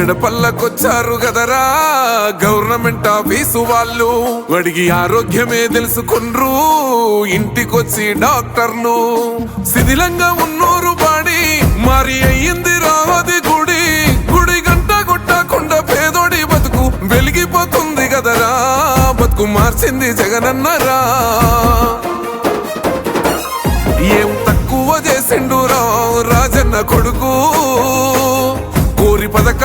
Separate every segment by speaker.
Speaker 1: గడపల్లకొచ్చారు కదరా government office వాళ్ళు అడిగి ఆరోగ్యమే తెలుసుకుండ్రు. ఇంటికొచ్చి డాక్టర్లు శిథిలంగా ఉన్నోరు బాడి మరి అయ్యింది రావది గుడి. గుడి గంట కొట్టకుండా పేదోడి బతుకు వెలిగిపోతుంది కదరా బతుకు మార్చింది జగనన్నరా. ఏం తక్కువ చేసిండు రాజన్న కొడుకు.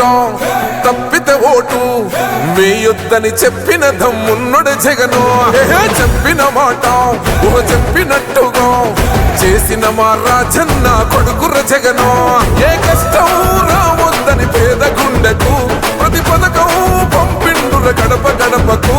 Speaker 1: ఓటం తప్పితే ఓటు. వేయొద్దని చెప్పిన దమ్మున్నడు జగను. చెప్పిన మాట ఊహ చెప్పినట్టుగా. చేసిన మా రాజన్న కొడుకుర జగను. ఏ కష్టం రావద్దని పేద గుండెకు ప్రతి పథకం పంపిండుల గడప గడపకు.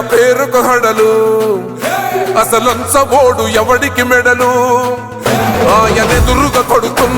Speaker 1: పేరుకు హడలు. అసలంచబోడు ఎవడికి మెడలు? ఆయనెదురుగా కొడుతున్న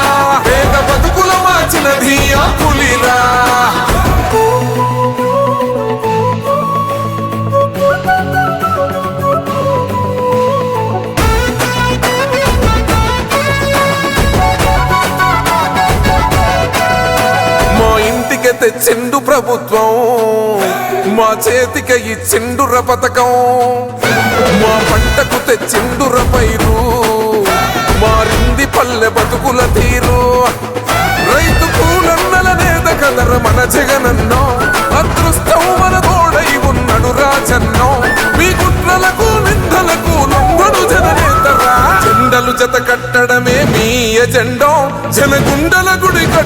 Speaker 1: ప్రభుత్వం. మా చేతిక ఈ చిండుర పథకం. మా పంటకు తెచ్చిండుర పైరు. మారింది పల్లె బతుకుల తీరు. రైతు కూలన్నల నేత కదర మన జగనన్నో. అదృష్టం మన తోడై ఉన్నడు రాజన్నో. మీ కుట్రలకు నిందలకు లొంగడు జననేతరా. జెండలు జత కట్టడమే మీ ఎజెండో. జనగుండల గుడి